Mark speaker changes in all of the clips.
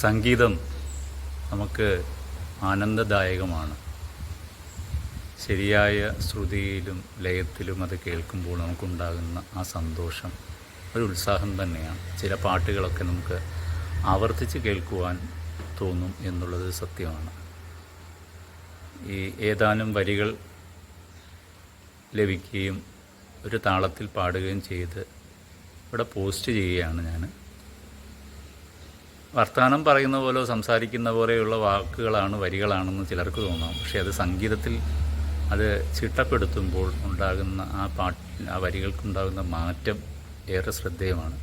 Speaker 1: സംഗീതം നമുക്ക് ആനന്ദദായകമാണ്. ശരിയായ ശ്രുതിയിലും ലയത്തിലും അത് കേൾക്കുമ്പോൾ നമുക്കുണ്ടാകുന്ന ആ സന്തോഷം ഒരു ഉത്സാഹം തന്നെയാണ്. ചില പാട്ടുകളൊക്കെ നമുക്ക് ആവർത്തിച്ച് കേൾക്കുവാൻ തോന്നും എന്നുള്ളത് സത്യമാണ്. ഈ ഏതാനും വരികൾ ലഭിക്കുകയും ഒരു താളത്തിൽ പാടുകയും ചെയ്ത് ഇവിടെ പോസ്റ്റ് ചെയ്യുകയാണ് ഞാൻ. വർത്തമാനം പറയുന്ന പോലെ സംസാരിക്കുന്ന പോലെയുള്ള വാക്കുകളാണ് വരികളാണെന്ന് ചിലർക്ക് തോന്നാം. പക്ഷേ അത് സംഗീതത്തിൽ അത് ചിട്ടപ്പെടുത്തുമ്പോൾ ഉണ്ടാകുന്ന ആ പാട്ട് ആ വരികൾക്കുണ്ടാകുന്ന മാറ്റം ഏറെ ശ്രദ്ധേയമാണ്.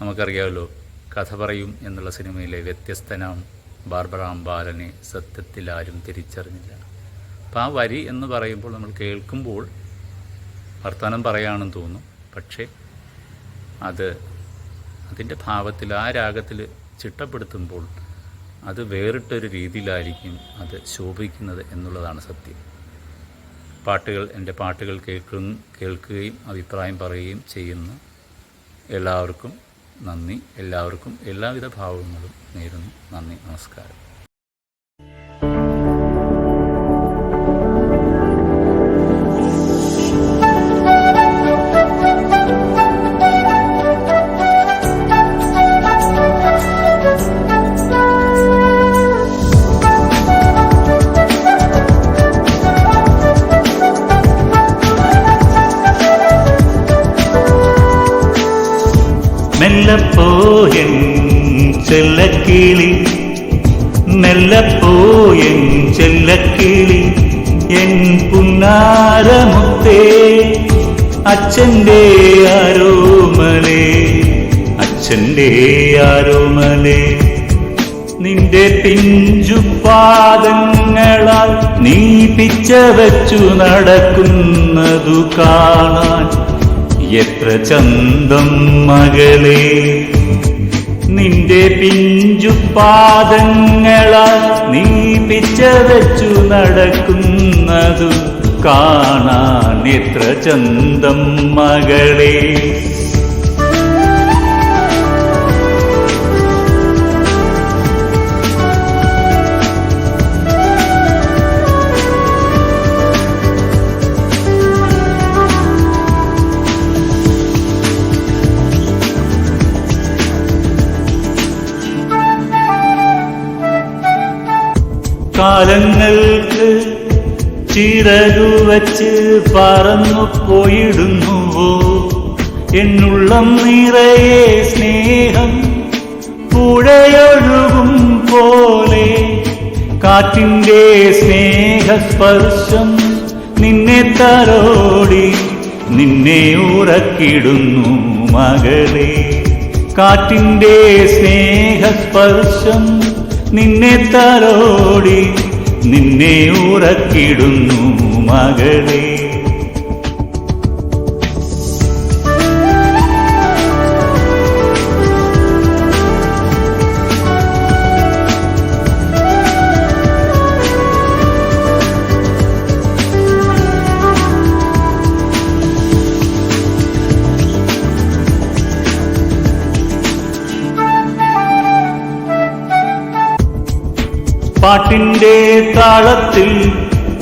Speaker 1: നമുക്കറിയാമല്ലോ കഥ പറയും എന്നുള്ള സിനിമയിലെ വ്യത്യസ്തനാം ബാർബറാം ബാലനെ സത്യത്തിൽ ആരും തിരിച്ചറിഞ്ഞില്ല. അപ്പം ആ വരി എന്ന് പറയുമ്പോൾ നമ്മൾ കേൾക്കുമ്പോൾ വർത്തമാനം പറയാണെന്ന് തോന്നും. പക്ഷേ അത് അതിന്റെ ഭാവത്തിൽ ആ രാഗത്തിൽ ചിട്ടപ്പെടുത്തുമ്പോൾ അത് വേറിട്ടൊരു രീതിയിലായിരിക്കും അത് ശോഭിക്കുന്നത് എന്നുള്ളതാണ് സത്യം. പാട്ടുകൾ എന്റെ പാട്ടുകൾ കേൾക്കും കേൾക്കുകയും അഭിപ്രായം പറയുകയും ചെയ്യുന്ന എല്ലാവർക്കും നന്ദി. എല്ലാവർക്കും എല്ലാവിധ ഭാവങ്ങളും നേരുന്നു. നന്ദി. നമസ്കാരം.
Speaker 2: മെല്ലപ്പോയൻ ചെല്ലക്കിളി. മെല്ലപ്പോയൻ ചെല്ലക്കിളി. എൻ പുന്നാരമുത്തേ അച്ഛന്റെ ആരോമലേ അച്ഛന്റെ ആരോമലേ. നിന്റെ പിഞ്ചു പാദങ്ങളാൽ നീ പിച്ച വച്ചു നടക്കുന്നതു കാണാൻ എത്ര ചന്തം മകളെ. നിന്റെ പിഞ്ചു പാദങ്ങളാ നീ പിച്ച വെച്ചു നടക്കുന്നതു കാണാൻ എത്ര ചന്തം മകളെ. കാലങ്ങൾക്ക് ചിറകു വച്ച് പറന്നു പോയിടുന്നുവോ എന്നുള്ളം നിറയെ സ്നേഹം പുഴയൊഴുകും പോലെ കാറ്റിന്റെ സ്നേഹസ്പർശം നിന്നെ തലോടി നിന്നെ ഉറക്കിടുന്നു മകളെ. കാറ്റിന്റെ സ്നേഹസ്പർശം നിന്നെ തലോടി നിന്നെ ഉറക്കിടുന്നു മകളെ. പാട്ടിന്റെ താളത്തിൽ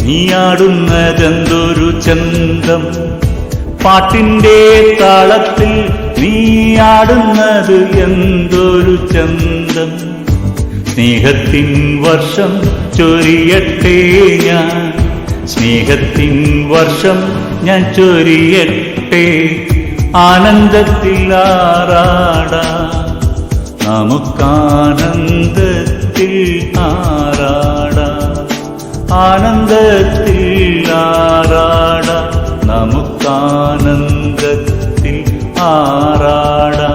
Speaker 2: നീയാടുന്നതെന്തൊരു ചന്തം? പാട്ടിന്റെ താളത്തിൽ നീയാടുന്നത് എന്തൊരു ചന്തം? സ്നേഹത്തിൻ വർഷം ചൊരിയട്ടെ ഞാൻ. സ്നേഹത്തിൻ വർഷം ഞാൻ ചൊരിയട്ടെ. ആനന്ദത്തിൽ ആറാടാ നമുക്കാനന്ദത്തിൽ ആറാട ആനന്ദത്തിൽ ആറാട നമുക്കാനന്ദത്തിൽ ആറാടാ